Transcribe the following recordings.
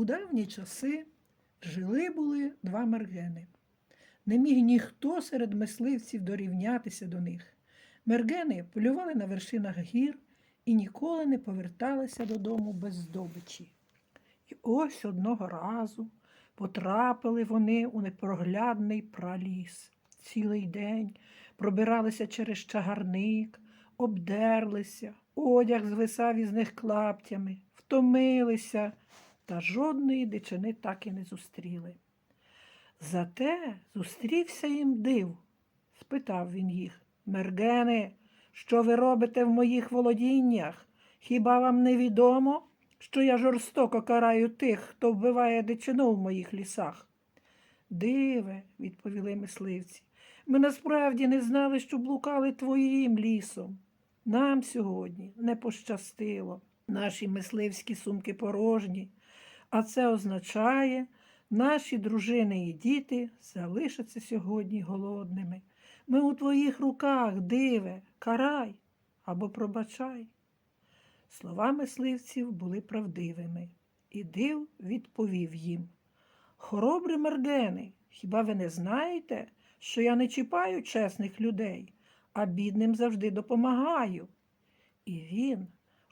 У давні часи жили були два мергени. Не міг ніхто серед мисливців дорівнятися до них. Мергени полювали на вершинах гір і ніколи не поверталися додому без здобичі. І ось одного разу потрапили вони у непроглядний праліс. Цілий день пробиралися через чагарник, обдерлися, одяг звисав із них клаптями, втомилися, та жодної дичини так і не зустріли. Зате зустрівся їм див, спитав він їх. Мергени, що ви робите в моїх володіннях? Хіба вам не відомо, що я жорстоко караю тих, хто вбиває дичину в моїх лісах? Диве, відповіли мисливці, ми насправді не знали, що блукали твоїм лісом. Нам сьогодні не пощастило. Наші мисливські сумки порожні, а це означає, наші дружини і діти залишаться сьогодні голодними. Ми у твоїх руках, диве, карай або пробачай. Слова мисливців були правдивими, і див відповів їм. Хоробрі мергени, хіба ви не знаєте, що я не чіпаю чесних людей, а бідним завжди допомагаю? І він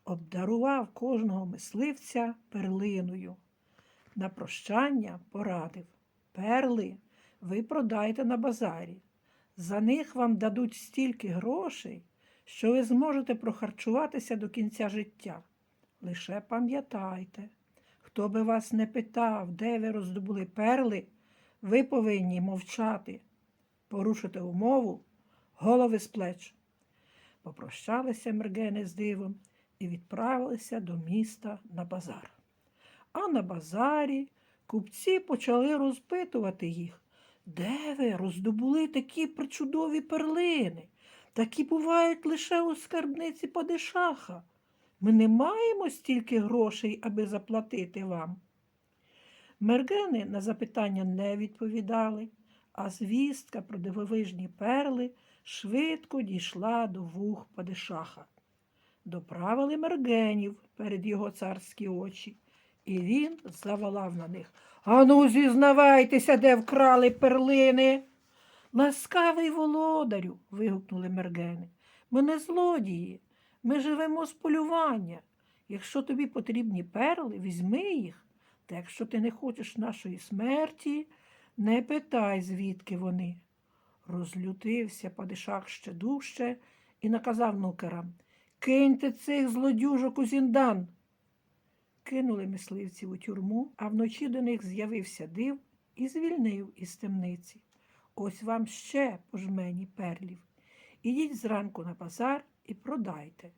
обдарував кожного мисливця перлиною. На прощання порадив перли ви продайте на базарі. За них вам дадуть стільки грошей, що ви зможете прохарчуватися до кінця життя. Лише пам'ятайте, хто би вас не питав, де ви роздобули перли, ви повинні мовчати, порушити умову, голови з плеч. Попрощалися мергени з дивом і відправилися до міста на базар. А на базарі купці почали розпитувати їх, де ви роздобули такі причудові перлини? Такі бувають лише у скарбниці Падишаха. Ми не маємо стільки грошей, аби заплатити вам. Мергени на запитання не відповідали, а звістка про дивовижні перли швидко дійшла до вух Падишаха. Доправили мергенів перед його царські очі, і він заволав на них. Ану, зізнавайтеся, де вкрали перлини. Ласкавий володарю. вигукнули мергени. Ми не злодії, ми живемо з полювання. Якщо тобі потрібні перли, візьми їх. Та якщо ти не хочеш нашої смерті, не питай, звідки вони. Розлютився падишах ще дужче і наказав нукерам Киньте цих злодюжок у зіндан. Кинули мисливців у тюрму, а вночі до них з'явився див і звільнив із темниці. Ось вам ще по жмені перлів. Ідіть зранку на базар і продайте.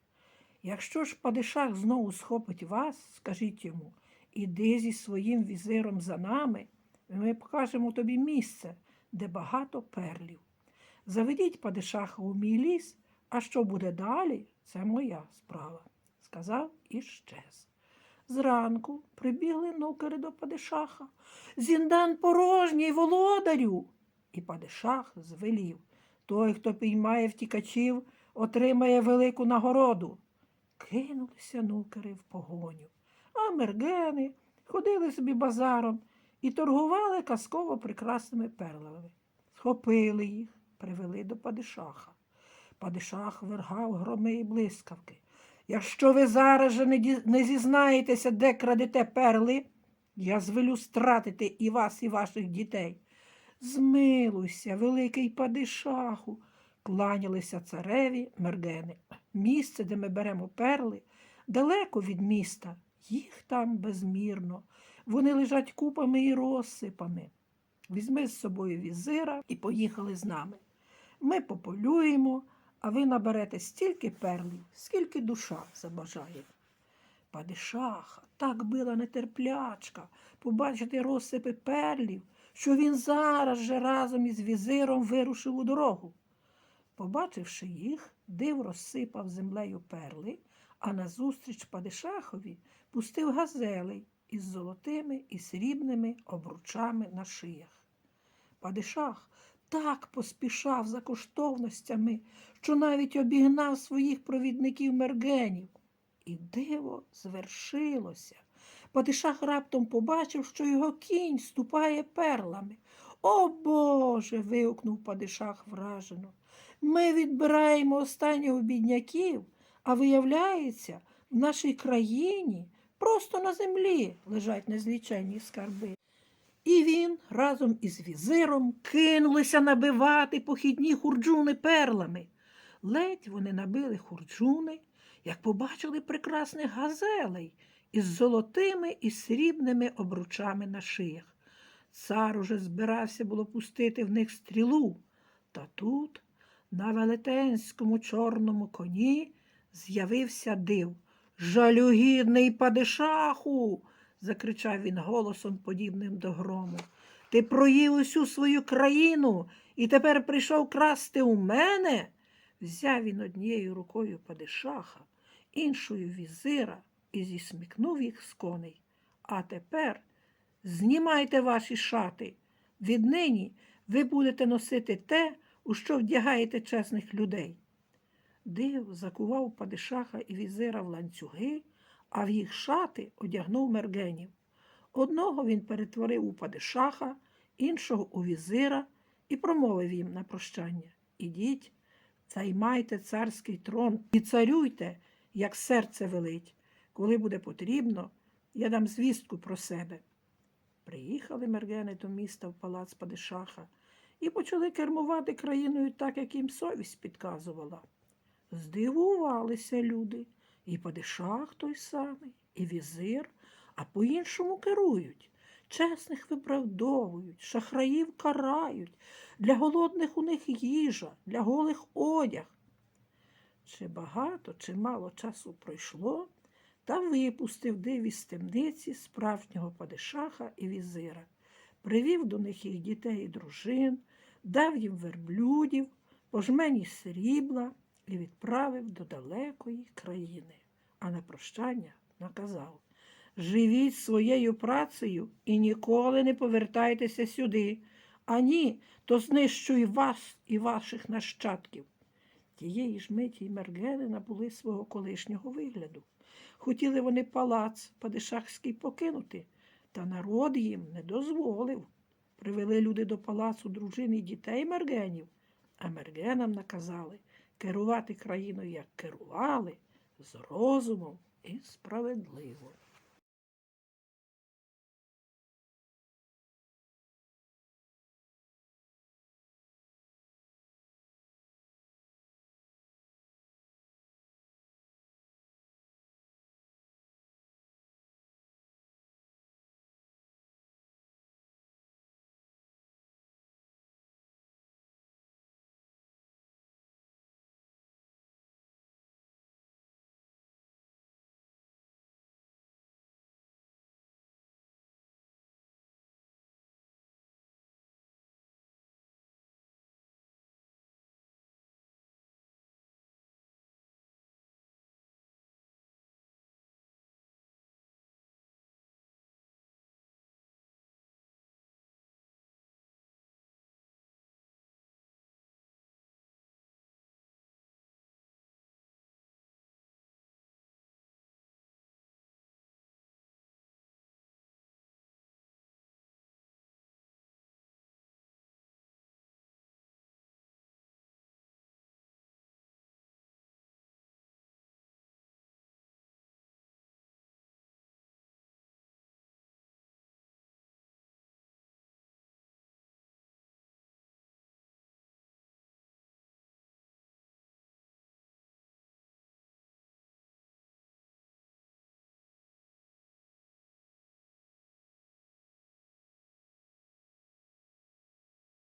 Якщо ж падишах знову схопить вас, скажіть йому, іди зі своїм візиром за нами, і ми покажемо тобі місце, де багато перлів. Заведіть падишаха у мій ліс, а що буде далі, це моя справа, сказав і щез. Зранку прибігли нукери до падишаха. Зіндан порожній, володарю. І падишах звелів той, хто піймає втікачів, отримає велику нагороду. Кинулися нукери в погоню, а мергени ходили собі базаром і торгували казково прекрасними перлами. Схопили їх, привели до падишаха. Падишах вергав громи і блискавки. Якщо ви зараз же не, зізнаєтеся, де крадете перли, я звелю стратити і вас, і ваших дітей. Змилуйся, великий падишаху, кланялися цареві мергени. Місце, де ми беремо перли, далеко від міста, їх там безмірно. Вони лежать купами і розсипами. Візьми з собою візира і поїхали з нами. Ми пополюємо, а ви наберете стільки перлів, скільки душа забажає. Падишаха так била нетерплячка побачити розсипи перлів, що він зараз же разом із візиром вирушив у дорогу. Побачивши їх, див розсипав землею перли, а назустріч Падишахові пустив газелей із золотими і срібними обручами на шиях. Падишах так поспішав за коштовностями, що навіть обігнав своїх провідників мергенів. І диво звершилося. Падишах раптом побачив, що його кінь ступає перлами. О Боже. вигукнув Падишах вражено. Ми відбираємо останнього бідняків, а виявляється, в нашій країні просто на землі лежать незліченні скарби. І він разом із візиром кинулися набивати похідні хурджуни перлами. Ледь вони набили хурджуни, як побачили прекрасних газелей із золотими і срібними обручами на шиях. Цар уже збирався було пустити в них стрілу, та тут на велетенському чорному коні з'явився див. Жалюгідний падишаху. Закричав він голосом, подібним до грому. Ти проїв усю свою країну і тепер прийшов красти у мене. Взяв він однією рукою падишаха, іншою візира і зісмікнув їх з коней. А тепер знімайте ваші шати. Віднині ви будете носити те, у що вдягаєте чесних людей. Див закував падишаха і візира в ланцюги, а в їх шати одягнув мергенів. Одного він перетворив у падишаха, іншого у візира і промовив їм на прощання Ідіть, займайте царський трон і царюйте, як серце велить. Коли буде потрібно, я дам звістку про себе. Приїхали мергени до міста в палац Падишаха і почали кермувати країною так, як їм совість підказувала. Здивувалися люди, і падишах той самий, і візир, а по-іншому керують. Чесних виправдовують, шахраїв карають, для голодних у них їжа, для голих одяг. Чи багато, чи мало часу пройшло, та випустив див із темниці справжнього падишаха і візира, привів до них їх дітей і дружин, дав їм верблюдів, пожмені срібла і відправив до далекої країни. А на прощання наказав Живіть своєю працею і ніколи не повертайтеся сюди. А ні, то знищуй вас і ваших нащадків. Тієї ж миті мергени набули свого колишнього вигляду. Хотіли вони палац Падишахський покинути, та народ їм не дозволив. Привели люди до палацу дружин і дітей мергенів, а мергенам наказали керувати країною, як керували, з розумом і справедливо.